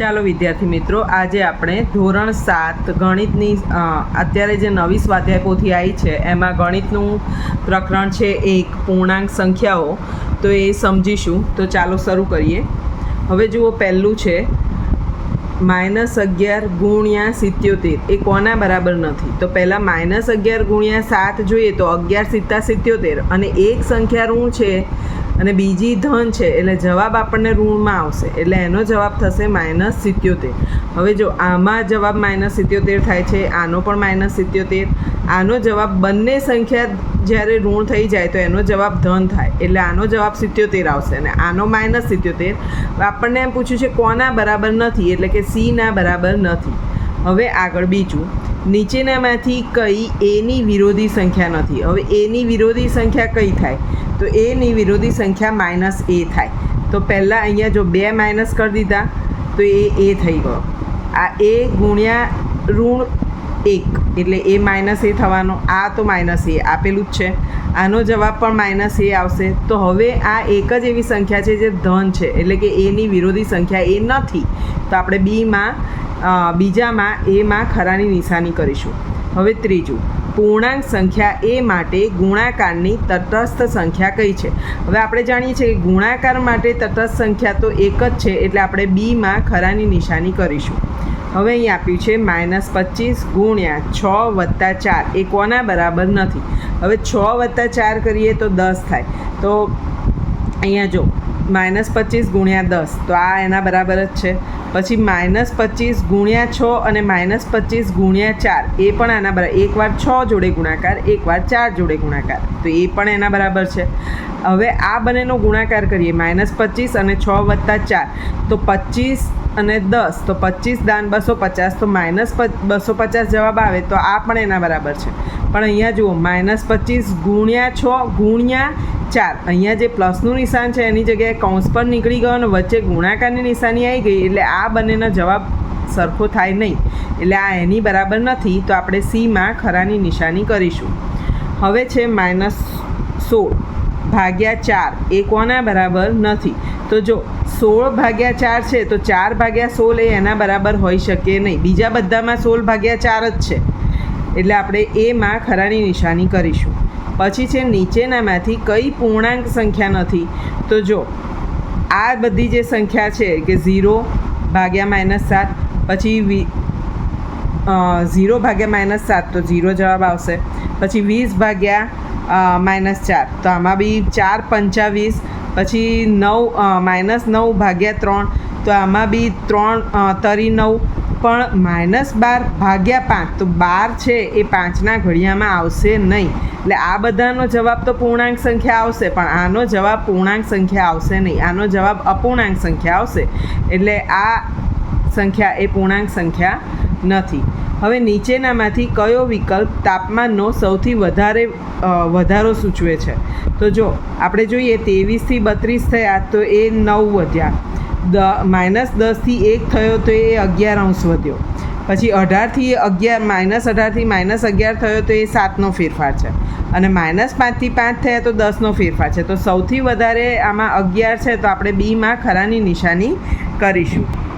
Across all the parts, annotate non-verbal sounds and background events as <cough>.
ચાલો વિદ્યાર્થી મિત્રો, આજે આપણે ધોરણ સાત ગણિતની અત્યારે જે નવી સ્વાધ્યાય પોથી આવી છે, એમાં ગણિતનું પ્રકરણ છે એક, પૂર્ણાંક સંખ્યાઓ, તો એ સમજીશું. તો ચાલો શરૂ કરીએ. હવે જુઓ પહેલું છે, માઇનસ અગિયાર ગુણ્યા સિત્યોતેર. એ કોના બરાબર નથી? તો પહેલાં માઇનસ અગિયાર ગુણ્યા સાત જોઈએ તો અગિયાર સિત્તા સિત્યોતેર. અને એક સંખ્યા ઋણ છે અને બીજી ધન છે, એટલે જવાબ આપણને ઋણમાં આવશે. એટલે એનો જવાબ થશે માઇનસ સિત્યોતેર. હવે જો આમાં જવાબ માઇનસ સિત્યોતેર થાય છે, આનો પણ માઇનસ સિત્યોતેર. આનો જવાબ બંને સંખ્યા જ્યારે ઋણ થઈ જાય તો એનો જવાબ ધન થાય. એટલે આનો જવાબ સિત્યોતેર આવશે અને આનો માઇનસ સિત્યોતેર. આપણને એમ પૂછ્યું છે કોના બરાબર નથી, એટલે કે સીના બરાબર નથી. હવે આગળ બીજું. નીચેનામાંથી કઈ એની વિરોધી સંખ્યા નથી. હવે એની વિરોધી સંખ્યા કઈ થાય? તો એની વિરોધી સંખ્યા માઇનસ એ થાય. તો પહેલાં અહીંયા જો બે માઇનસ કરી દીધા, તો એ એ થઈ ગયો. આ એ ગુણ્યા ઋણ એક, એટલે એ માઇનસ એ થવાનો. આ તો માઇનસ એ આપેલું જ છે. આનો જવાબ પણ માઇનસ એ આવશે. તો હવે આ એક જ એવી સંખ્યા છે જે ધન છે, એટલે કે એની વિરોધી સંખ્યા એ નથી. તો આપણે બીમાં બીજામાં એમાં ખરાની નિશાની કરીશું. હવે ત્રીજું. પૂર્ણાંક સંખ્યા એ માટે ગુણાકારની તટસ્થ સંખ્યા કઈ છે? હવે આપણે જાણીએ છીએ કે ગુણાકાર માટે તટસ્થ સંખ્યા તો એક જ છે, એટલે આપણે બીમાં ખરાની નિશાની કરીશું. હવે અહીં આપ્યું છે માઇનસ પચીસ ગુણ્યા છ વત્તા ચાર. એ કોના બરાબર નથી. હવે છ વત્તા ચાર કરીએ તો દસ થાય. તો અહીંયા જો માઇનસ પચીસ ગુણ્યા દસ. તો આ એના બરાબર જ છે. પછી માઇનસ પચીસ ગુણ્યા છ અને માઇનસ પચીસ ગુણ્યા ચાર, એ પણ આના બરાબર એકવાર છ જોડે ગુણાકાર એકવાર ચાર જોડે ગુણાકાર. તો એ પણ એના બરાબર છે. હવે આ બંનેનો ગુણાકાર કરીએ, માઇનસ પચીસ અને છ વત્તા ચાર. તો પચીસ અને દસ, તો પચીસ દાન બસો પચાસ, તો માઇનસ બસો પચાસ જવાબ આવે, તો આ પણ એના બરાબર છે. પણ અહીંયા જુઓ, માઇનસ પચીસ ગુણ્યા છ ગુણ્યા ચાર. અહીંયા જે પ્લસનું નિશાન છે, એની જગ્યાએ કૌંસ પર નીકળી ગયો અને વચ્ચે ગુણાકારની નિશાની આવી ગઈ. એટલે આ બંનેનો જવાબ સરખો થાય નહીં. એટલે આ એની બરાબર નથી, તો આપણે સીમાં ખરાની નિશાની કરીશું. હવે છે માઇનસ સોળ ભાગ્યા ચાર. એ કોના બરાબર નથી. તો જો સોળ ભાગ્યા ચાર છે, તો ચાર ભાગ્યા સોળ એ એના બરાબર હોઈ શકે નહીં. બીજા બધામાં સોળ ભાગ્યા ચાર જ છે. એટલે આપણે એમાં ખરાની નિશાની કરીશું. પછી છે નીચેનામાંથી કઈ પૂર્ણાંક સંખ્યા નથી. તો જો, આ બધી જે સંખ્યા છે કે ઝીરો ભાગ્યા માઇનસ સાત, પછી વી ઝીરો ભાગ્યા માઇનસ સાત, તો ઝીરો જવાબ આવશે. પછી વીસ ભાગ્યા માઇનસ ચાર, તો આમાં બી ચાર પંચાવીસ પછી નવ માઇનસ નવ ભાગ્યા ત્રણ, તો આમાં બી ત્રણ તરી નવ પણ માઇનસ બાર ભાગ્યા પાંચ. તો બાર છે એ પાંચના ઘડિયામાં આવશે નહીં. એટલે આ બધાનો જવાબ તો પૂર્ણાંક સંખ્યા આવશે, પણ આનો જવાબ પૂર્ણાંક સંખ્યા આવશે નહીં. આનો જવાબ અપૂર્ણાંક સંખ્યા આવશે. એટલે આ સંખ્યા એ પૂર્ણાંક સંખ્યા નથી. હવે નીચેનામાંથી કયો વિકલ્પ તાપમાનનો સૌથી વધારે વધારો સૂચવે છે? તો જો આપણે જોઈએ, ત્રેવીસથી બત્રીસ થયા, તો એ નવ વધ્યા. દ માઇનસ દસથી એક થયો તો એ અગિયાર અંશ વધ્યો. પછી અઢારથી અગિયાર, માઇનસ અઢારથી માઇનસ અગિયાર થયો તો એ સાતનો ફેરફાર છે. અને માઇનસ પાંચથી પાંચ થયા તો દસનો ફેરફાર છે. તો સૌથી વધારે આમાં અગિયાર છે તો આપણે બીમાં ખરાની નિશાની કરીશું.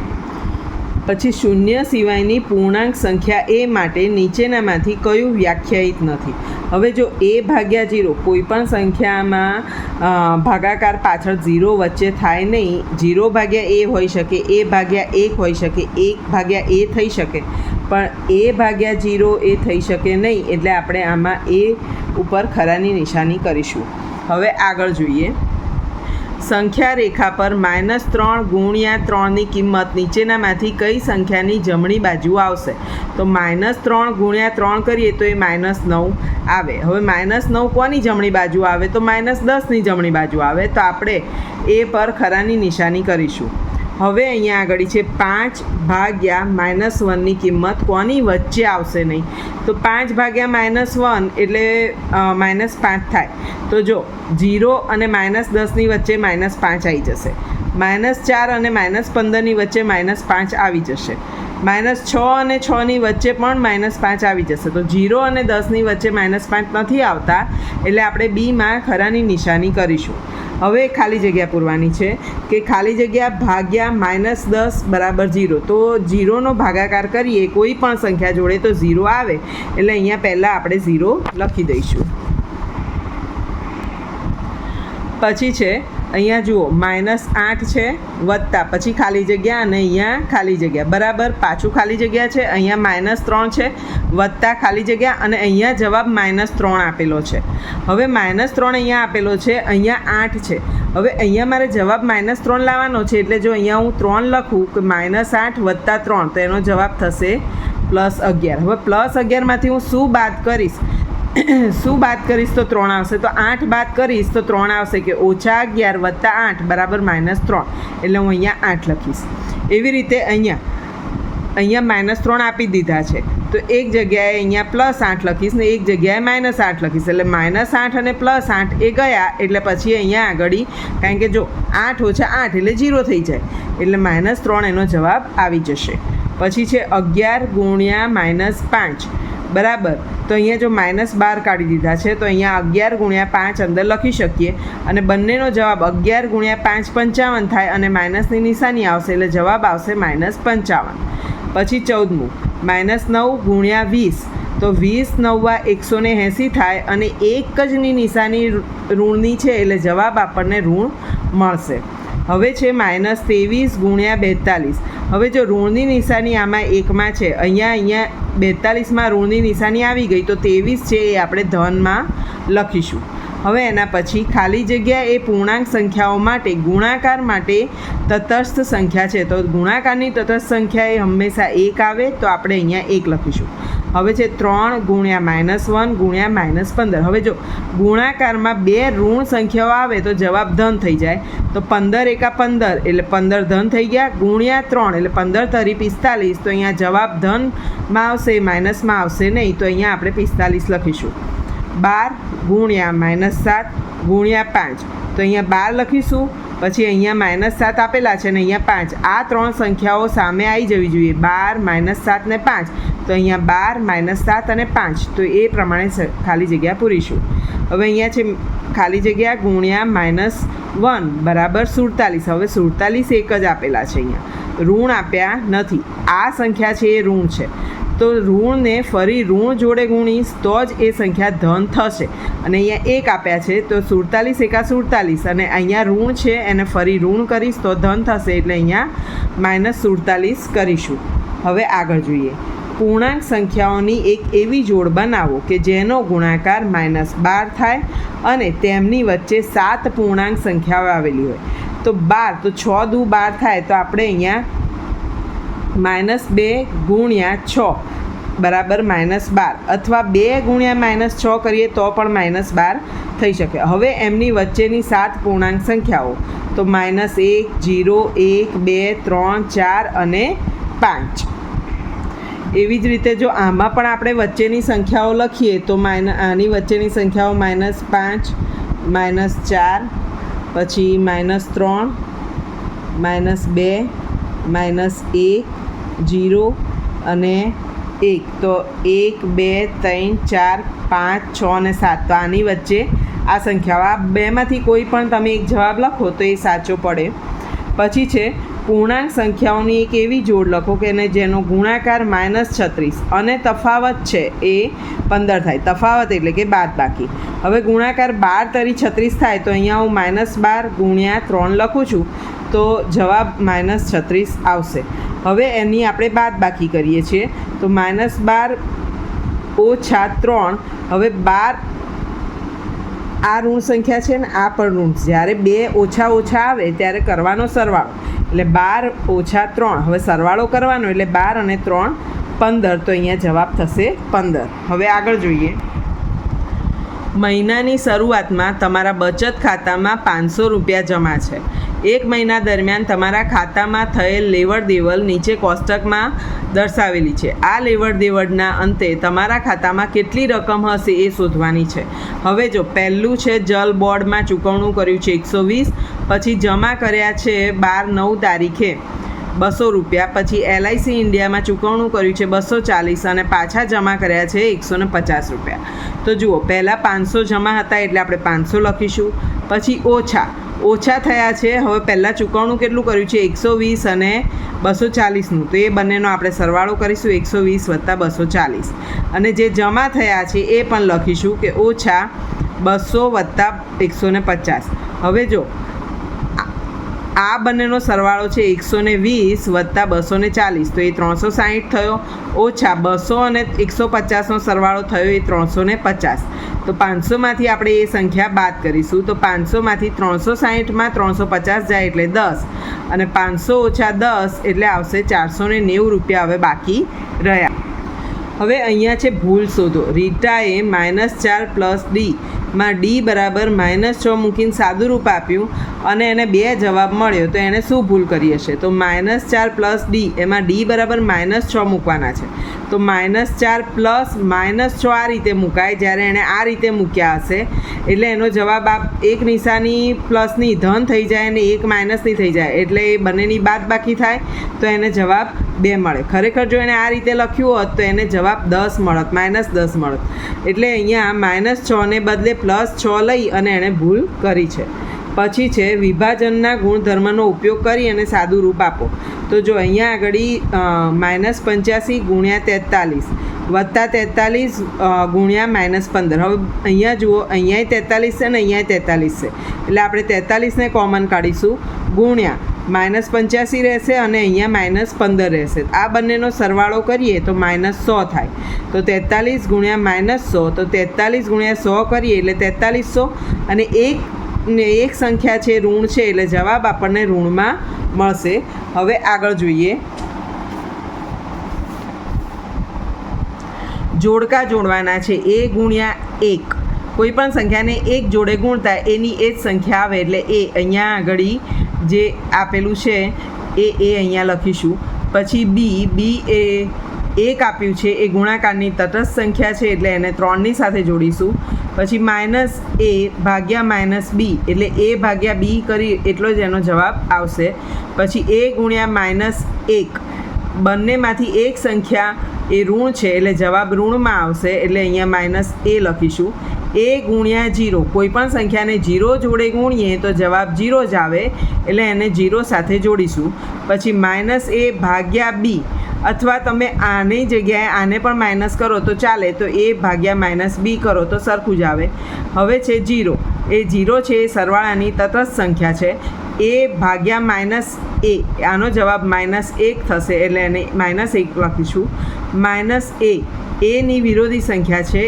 પછી શૂન્ય સિવાયની પૂર્ણાંક સંખ્યા એ માટે નીચેનામાંથી કયું વ્યાખ્યાયિત નથી. હવે જો એ ભાગ્યા જીરો, કોઈ પણ સંખ્યામાં ભાગાકાર પાછળ ઝીરો વચ્ચે થાય નહીં ઝીરો ભાગ્યા એ હોઈ શકે, એ ભાગ્યા એક હોઈ શકે, એક ભાગ્યા એ થઈ શકે. પણ એ ભાગ્યા જીરો એ થઈ શકે નહીં, એટલે આપણે આમાં એ ઉપર ખરાની નિશાની કરીશું. હવે આગળ જોઈએ. સંખ્યા રેખા પર માઇનસ ત્રણ ગુણ્યા ત્રણની કિંમત નીચેનામાંથી કઈ સંખ્યાની જમણી બાજુ આવશે? તો માઇનસ ત્રણ ગુણ્યા ત્રણ કરીએ તો એ માઇનસ નવ આવે. હવે માઇનસ નવ કોની જમણી બાજુ આવે? તો માઇનસ દસની જમણી બાજુ આવે. તો આપણે એ પર ખરાની નિશાની કરીશું. હવે અહીંયા આગળ છે પાંચ ભાગ્યા માઇનસ વનની કિંમત. કોની વચ્ચે આવશે નહીં? તો પાંચ ભાગ્યા માઇનસ વન એટલે માઇનસ પાંચ થાય. તો જો, ઝીરો અને માઇનસ દસની વચ્ચે માઇનસ પાંચ આવી જશે. માઇનસ ચાર અને માઇનસ પંદરની વચ્ચે માઇનસ પાંચ આવી જશે. માઇનસ છ અને છની વચ્ચે પણ માઇનસ પાંચ આવી જશે. તો જીરો અને દસની વચ્ચે માઇનસ પાંચ નથી આવતા, એટલે આપણે બીમાં ખરાની નિશાની કરીશું. હવે ખાલી જગ્યા પૂરવાની છે કે ખાલી જગ્યા ભાગ્યા માઇનસ દસ બરાબર ઝીરો. તો ઝીરોનો ભાગાકાર કરીએ, કોઈ પણ સંખ્યા જોડે તો ઝીરો આવે. એટલે અહીંયા પહેલાં આપણે ઝીરો લખી દઈશું. પછી છે અહીંયા જુઓ માઇનસ આઠ છે, વત્તા. પછી ખાલી જગ્યા અને અહીંયા ખાલી જગ્યા. બરાબર? પાછું ખાલી જગ્યા છે, અહીંયા માઇનસ ત્રણ છે, વત્તા ખાલી જગ્યા અને અહીંયા જવાબ માઇનસ ત્રણ આપેલો છે. હવે માઇનસ ત્રણ અહીંયા આપેલો છે, અહીંયા આઠ છે. હવે અહીંયા મારે જવાબ માઇનસ ત્રણ લાવવાનો છે, એટલે જો અહીંયા હું ત્રણ લખું કે માઇનસ આઠ વત્તા ત્રણ, તો એનો જવાબ થશે પ્લસ અગિયાર. હવે પ્લસ અગિયારમાંથી હું શું બાદ કરીશ? <coughs> શું બાદ કરીશ તો ત્રણ આવશે? તો આઠ બાદ કરીશ તો ત્રણ આવશે કે ઓછા અગિયાર વત્તા આઠ, બરાબર માઇનસ ત્રણ. એટલે હું અહીંયા આઠ લખીશ. એવી રીતે અહીંયા અહીંયા માઇનસ ત્રણ આપી દીધા છે. તો એક જગ્યાએ અહીંયા પ્લસ આઠ લખીશ ને એક જગ્યાએ માઇનસ આઠ લખીશ. એટલે માઇનસ આઠ અને પ્લસ આઠ એ ગયા, એટલે પછી અહીંયા આગળ કારણ કે જો આઠ ઓછા આઠ એટલે જીરો થઈ જાય. એટલે માઇનસ ત્રણ એનો જવાબ આવી જશે. પછી છે અગિયાર ગુણ્યા માઇનસ પાંચ. બરાબર. તો અહીંયા જો માઇનસ બાર કાઢી દીધા છે, તો અહીંયા અગિયાર ગુણ્યા પાંચ અંદર લખી શકીએ. અને બંનેનો જવાબ અગિયાર ગુણ્યા પાંચ પંચાવન થાય અને માઇનસની નિશાની આવશે, એટલે જવાબ આવશે માઇનસ પંચાવન. પછી ચૌદમું. માઇનસ નવ ગુણ્યા વીસ. તો વીસ નવવા એકસો ને એંસી થાય અને એક જની નિશાની ઋણની છે, એટલે જવાબ આપણને ઋણ મળશે. હવે છે માઇનસ ત્રેવીસ ગુણ્યા બેતાલીસ. હવે જો ઋણની નિશાની આમાં એકમાં છે, અહીંયા અહીંયા બેતાલીસમાં ઋણની નિશાની આવી ગઈ, તો ત્રેવીસ છે એ આપણે ધનમાં લખીશું. હવે એના પછી ખાલી જગ્યા એ પૂર્ણાંક સંખ્યાઓ માટે, ગુણાકાર માટે તટસ્થ સંખ્યા છે. તો ગુણાકારની તટસ્થ સંખ્યા એ હંમેશા એક આવે, તો આપણે અહીંયા એક લખીશું. હવે છે ત્રણ ગુણ્યા માઇનસ વન ગુણ્યા માઇનસ પંદર. હવે જો ગુણાકારમાં બે ઋણ સંખ્યાઓ આવે તો જવાબ ધન થઈ જાય. તો પંદર એકા પંદર એટલે પંદર ધન થઈ ગયા, ગુણ્યા ત્રણ એટલે પંદર તરી પિસ્તાલીસ. તો અહીંયા જવાબ ધનમાં આવશે, માઇનસમાં આવશે નહીં. તો અહીંયા આપણે પિસ્તાલીસ લખીશું. બાર ગુણ્યા માઇનસ સાત ગુણ્યા પાંચ. તો અહીંયા બાર લખીશું. પછી અહીંયા માઇનસ સાત આપેલા છે ને અહીંયા પાંચ. આ ત્રણ સંખ્યાઓ સામે આવી જવી જોઈએ. બાર માઇનસ સાત ને પાંચ. તો અહીંયા બાર માઇનસ સાત અને પાંચ. તો એ પ્રમાણે ખાલી જગ્યા પૂરીશું. હવે અહીંયા છે ખાલી જગ્યા ગુણ્યા માઇનસ વન બરાબર સુડતાલીસ. હવે સુડતાલીસ એક જ આપેલા છે અહીંયા. ઋણ આપ્યા નથી. આ સંખ્યા છે એ ઋણ છે. તો ઋણને ફરી ઋણ જોડે ગુણીશ, તો જ એ સંખ્યા ધન થશે. અને અહીંયા એક આપ્યા છે, તો સુડતાલીસ એકા સુડતાલીસ. અને અહીંયા ઋણ છે, એને ફરી ઋણ કરીશ, તો ધન થશે, એટલે અહીંયા માઇનસ સુડતાલીસ કરીશું. હવે આગળ જોઈએ. પૂર્ણાંક સંખ્યાઓની એક એવી જોડ બનાવો કે જેનો ગુણાકાર માઇનસ બાર થાય અને તેમની વચ્ચે સાત પૂર્ણાંક સંખ્યાઓ આવેલી હોય. તો બાર, તો છ દુ બાર થાય, તો આપણે અહીંયા માઇનસ બે ગુણ્યા છ. બરાબર માઇનસ બાર. અથવા બે ગુણ્યા માઇનસ છ કરીએ તો પણ માઇનસ બાર થઈ શકે. હવે એમની વચ્ચેની સાત પૂર્ણાંક સંખ્યાઓ. તો માઇનસ એક, જીરો, એક, બે, ત્રણ, ચાર અને પાંચ. એવી જ રીતે જો આમાં પણ આપણે વચ્ચેની સંખ્યાઓ લખીએ તો માઇન, આની વચ્ચેની સંખ્યાઓ માઇનસ પાંચ, માઇનસ ચાર, પછી માઇનસ ત્રણ, માઇનસ બે, માઇનસ એક જીરો અને એક. તો એક, બે, ત્રણ, ચાર, પાંચ, છ અને સાત. તો આની વચ્ચે આ સંખ્યાઓ, આ બેમાંથી કોઈ પણ તમે એક જવાબ લખો તો એ સાચો પડે. પછી છે, પૂર્ણાંક સંખ્યાઓની એક એવી જોડ લખો કે એને જેનો ગુણાકાર માઇનસ છત્રીસ અને તફાવત છે એ પંદર થાય. તફાવત એટલે કે બાદ બાકી. હવે ગુણાકાર બાર તરી છત્રીસ થાય તો અહીંયા હું માઇનસ બાર ગુણ્યા ત્રણ લખું છું તો જવાબ માઇનસ છત્રીસ આવશે. હવે એની આપણે બાદ બાકી કરીએ છીએ. તો માઇનસ બાર ઓછા ત્રણ. હવે બાર આ ઋણ સંખ્યા છે ને આ પણ ઋણ જ્યારે બે ઓછા ઓછા આવે ત્યારે કરવાનો સરવાળો. એટલે બાર ઓછા ત્રણ. હવે સરવાળો કરવાનો એટલે બાર અને ત્રણ પંદર. તો અહીંયા જવાબ થશે પંદર. હવે આગળ જોઈએ. મહિનાની શરૂઆતમાં તમારા બચત ખાતામાં પાંચસો રૂપિયા જમા છે. એક મહિના દરમિયાન તમારા ખાતામાં થયેલ લેવડ દેવડ નીચે કોષ્ટકમાં દર્શાવેલી છે. આ લેવડ દેવડના અંતે તમારા ખાતામાં કેટલી રકમ હશે એ શોધવાની છે. હવે જો પહેલું છે જલ બોર્ડમાં ચૂકવણું કર્યું છે એકસો વીસ, પછી જમા કર્યા છે બાર નવ તારીખે બસો રૂપિયા, પછી એલઆઈસી ઇન્ડિયામાં ચૂકવણું કર્યું છે બસો ચાલીસ અને પાછા જમા કર્યા છે એકસો ને પચાસ રૂપિયા. તો જુઓ, પહેલાં પાંચસો જમા હતા એટલે આપણે પાંચસો લખીશું, પછી ઓછા ઓછા થયા છે. હવે પહેલાં ચૂકવણું કેટલું કર્યું છે? એકસો વીસ અને બસો ચાલીસનું. તો એ બંનેનો આપણે સરવાળો કરીશું. એકસો વીસ વત્તા બસો ચાલીસ. અને જે જમા થયા છે એ પણ લખીશું કે ઓછા બસો વત્તા એકસો ને પચાસ. હવે જો આ બંનેનો સરવાળો છે એકસો ને વીસ વત્તા બસો ને ચાલીસ. તો એ ત્રણસો સાહીઠ થયો. ઓછા બસો અને એકસો પચાસનો સરવાળો થયો એ ત્રણસો ને પચાસ. તો પાંચસોમાંથી આપણે એ સંખ્યા બાદ કરીશું. તો પાંચસોમાંથી ત્રણસો સાહીઠમાં ત્રણસો પચાસ જાય એટલે દસ. અને પાંચસો ઓછા દસ એટલે આવશે ચારસો ને નેવું રૂપિયા હવે બાકી રહ્યા. હવે અહીંયા છે ભૂલ શોધો. રીટાએ માઇનસ ચાર પ્લસ ડી. માં ડી બરાબર માઇનસ છ મૂકીને સાદું રૂપ આપ્યું. અને એને બે જવાબ મળ્યો, તો એણે શું ભૂલ કરી હશે? તો માઇનસ ચાર પ્લસ ડી, એમાં ડી બરાબર માઇનસ છ મૂકવાના છે. તો માઇનસ ચાર પ્લસ માઇનસ છ આ રીતે મૂકાય, જ્યારે એણે આ રીતે મૂક્યા હશે. એટલે એનો જવાબ આપ એક નિશાની પ્લસની ધન થઈ જાય અને એક માઇનસની થઈ જાય. એટલે એ બંનેની બાદ બાકી થાય, તો એને જવાબ બે મળે. ખરેખર જો એણે આ રીતે લખ્યું હોત, તો એને જવાબ દસ મળત, માઇનસ દસ મળત. એટલે અહીંયા માઇનસ છને બદલે પ્લસ છ લઈ અને એણે ભૂલ કરી છે. પછી છે, વિભાજનના ગુણધર્મનો ઉપયોગ કરી અને સાદું રૂપ આપો. તો જો અહીંયા આગળ માઇનસ પંચ્યાસી ગુણ્યા તેતાલીસ, વત્તા તેતાલીસ ગુણ્યા માઇનસ પંદર. હવે અહીંયા જુઓ અહીંયા તેતાલીસ છે ને અહીંયા તેતાલીસ છે. એટલે આપણે તેતાલીસને કોમન કાઢીશું. ગુણ્યા માઇનસ પંચ્યાસી રહેશે અને અહીંયા માઇનસ પંદર રહેશે. આ બંનેનો સરવાળો કરીએ તો માઇનસ સો થાય. તો તેતાલીસ ગુણ્યા માઇનસ સો, તો તેતાલીસ ગુણ્યા સો કરીએ એટલે તેતાલીસો અને એક ને એક સંખ્યા છે ઋણ છે, એટલે જવાબ આપણને ઋણમાં મળશે. હવે આગળ જોઈએ. જોડકા જોડવાના છે, એ ગુણ્યા એક. કોઈ પણ સંખ્યાને એક જોડે ગુણતા એની એ જ સંખ્યા આવે, એટલે એ અહીંયા આગળ જે આપેલું છે, એ એ અહીંયા લખીશું. પછી બી બી એ એક આપ્યું છે, એ ગુણાકારની તટસ્થ સંખ્યા છે, એટલે એને ત્રણની સાથે જોડીશું. પછી માઇનસ એ ભાગ્યા માઇનસ બી, એટલે એ ભાગ્યા બી કરી એટલો જ એનો જવાબ આવશે. પછી એ ગુણ્યા માઇનસ એક, બંનેમાંથી એક સંખ્યા એ ઋણ છે, એટલે જવાબ ઋણમાં આવશે, એટલે અહીંયા માઇનસ એ લખીશું. એ ગુણ્યા જીરો, કોઈ પણ સંખ્યાને જીરો જોડે ગુણીએ તો જવાબ જીરો જ આવે, એટલે એને જીરો સાથે જોડીશું. પછી માઇનસ એ ભાગ્યા બી અથવા તમે આની જગ્યાએ આને પણ માઇનસ કરો તો ચાલે. તો એ ભાગ્યા માઇનસ બી કરો તો સરખું જ આવે. હવે છે જીરો એ જીરો છે એ સરવાળાની તટસ્થ સંખ્યા છે. એ ભાગ્યા માઇનસ એ આનો જવાબ માઇનસ એક થશે એટલે એને માઇનસ એક લખીશું. માઇનસ એ એની વિરોધી સંખ્યા છે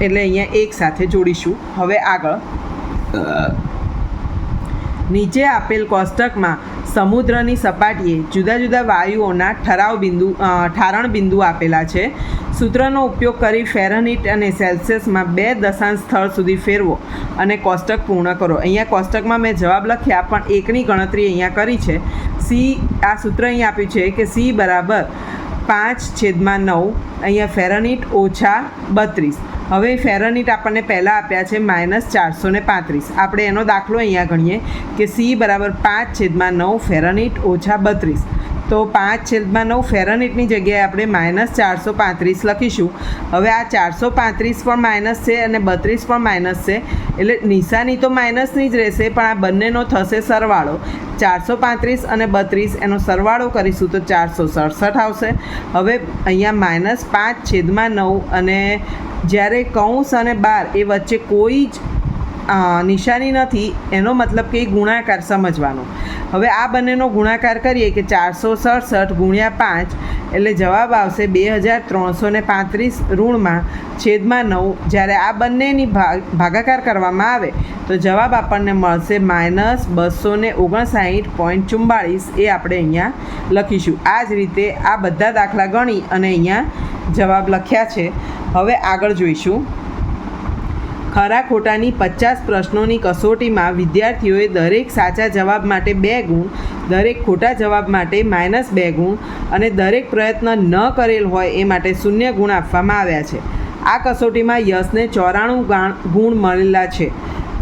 એટલે અહીંયા એક સાથે જોડીશું. હવે આગળ. નીચે આપેલ કોષ્ટકમાં સમુદ્રની સપાટીએ જુદા જુદા વાયુઓના ઠરાવ બિંદુ ઠારણ બિંદુ આપેલા છે. સૂત્રનો ઉપયોગ કરી ફેરનહીટ અને સેલ્સિયસમાં બે દશાંશ સ્થળ સુધી ફેરવો અને કોષ્ટક પૂર્ણ કરો. અહીંયા કોષ્ટકમાં મેં જવાબ લખ્યા, પણ એકની ગણતરી અહીંયા કરી છે. સી, આ સૂત્ર અહીં આપ્યું છે કે સી બરાબર પાંચ છેદમાં નવ, અહીંયા ફેરનહીટ ઓછા બત્રીસ. હવે ફેરનહીટ આપણને પહેલાં આપ્યા છે માઇનસ ચારસો ને પાંત્રીસ. આપણે એનો દાખલો અહીંયા ગણીએ કે સી બરાબર પાંચ છેદમાં નવ ફેરનહીટ ઓછા બત્રીસ. તો પાંચ છેદમાં નવ ફેરનહીટની જગ્યાએ આપણે માઇનસ ચારસો પાંત્રીસ લખીશું. હવે આ ચારસો પાંત્રીસ પણ માઇનસ છે અને બત્રીસ પણ માઇનસ છે. એટલે નિશાની તો માઇનસની જ રહેશે, પણ આ બંનેનો થશે સરવાળો. ચારસો પાંત્રીસ અને બત્રીસ એનો સરવાળો કરીશું તો ચારસો સડસઠ આવશે. હવે અહીંયા માઇનસ પાંચ છેદમાં નવ અને જ્યારે કૌંસ અને બાર એ વચ્ચે કોઈ જ નિશાની નથી, એનો મતલબ કે ગુણાકાર સમજવાનો. હવે આ બંનેનો ગુણાકાર કરીએ કે ચારસો સડસઠ ગુણ્યા પાંચ, એટલે જવાબ આવશે બે હજાર ત્રણસો ને પાંત્રીસ ઋણમાં છેદમાં નવ. જ્યારે આ બંનેની ભાગ, ભાગાકાર કરવામાં આવે, તો જવાબ આપણને મળશે માઇનસ બસો ને ઓગણસાઠ પોઈન્ટ ચુમ્બાળીસ એ આપણે અહીંયા લખીશું. આ જ રીતે આ બધા દાખલા ગણી અને અહીંયા જવાબ લખ્યા છે. હવે આગળ જોઈશું. ખરા ખોટાની પચાસ પ્રશ્નોની કસોટીમાં વિદ્યાર્થીઓએ દરેક સાચા જવાબ માટે બે ગુણ, દરેક ખોટા જવાબ માટે માઇનસ બે ગુણ અને દરેક પ્રયત્ન ન કરેલ હોય એ માટે શૂન્ય ગુણ આપવામાં આવ્યા છે. આ કસોટીમાં યશને ચોરાણું ગુણ મળેલા છે.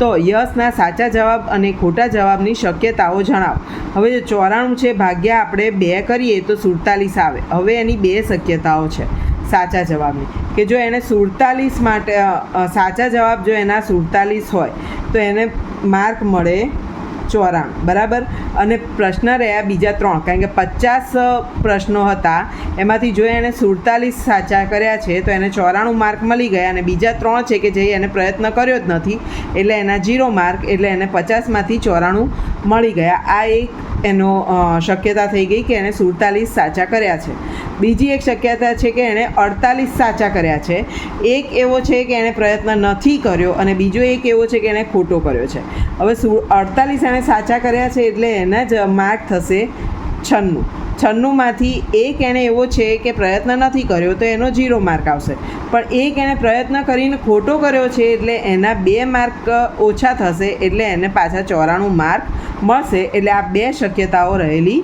તો યશના સાચા જવાબ અને ખોટા જવાબની શક્યતાઓ જણાવો. હવે જો ચોરાણું છે, ભાગ્યા આપણે બે કરીએ તો સુડતાલીસ આવે. હવે એની બે શક્યતાઓ છે. સાચા જવાબની. કે જો એને સુડતાલીસ માટે સાચા જવાબ જો એના સુડતાલીસ હોય, તો એને માર્ક મળે ચોરાણું. બરાબર? અને પ્રશ્ન રહ્યા બીજા ત્રણ. કારણ કે પચાસ પ્રશ્નો હતા. એમાંથી જો એણે સુડતાલીસ સાચા કર્યા છે, તો એને ચોરાણું માર્ક મળી ગયા. અને બીજા ત્રણ છે કે જે એને પ્રયત્ન કર્યો જ નથી, એટલે એના જીરો માર્ક, એટલે એને પચાસમાંથી ચોરાણું મળી ગયા. આ એક એનો શક્યતા થઈ ગઈ કે એણે સુડતાલીસ સાચા કર્યા છે. બીજી એક શક્યતા છે કે એણે અડતાલીસ સાચા કર્યા છે. એક એવો છે કે એણે પ્રયત્ન નથી કર્યો અને બીજો એક એવો છે કે એણે ખોટો કર્યો છે. હવે સુ, અડતાલીસ એણે સાચા કર્યા છે એટલે એના જ માર્ક થશે છન્નું. છન્નુંમાંથી એક એણે એવો છે કે પ્રયત્ન નથી કર્યો તો એનો જીરો માર્ક આવશે. પણ એક એણે પ્રયત્ન કરીને ખોટો કર્યો છે એટલે એના બે માર્ક ઓછા થશે એટલે એને પાછા ચોરાણું માર્ક મળશે એટલે આ બે શક્યતાઓ રહેલી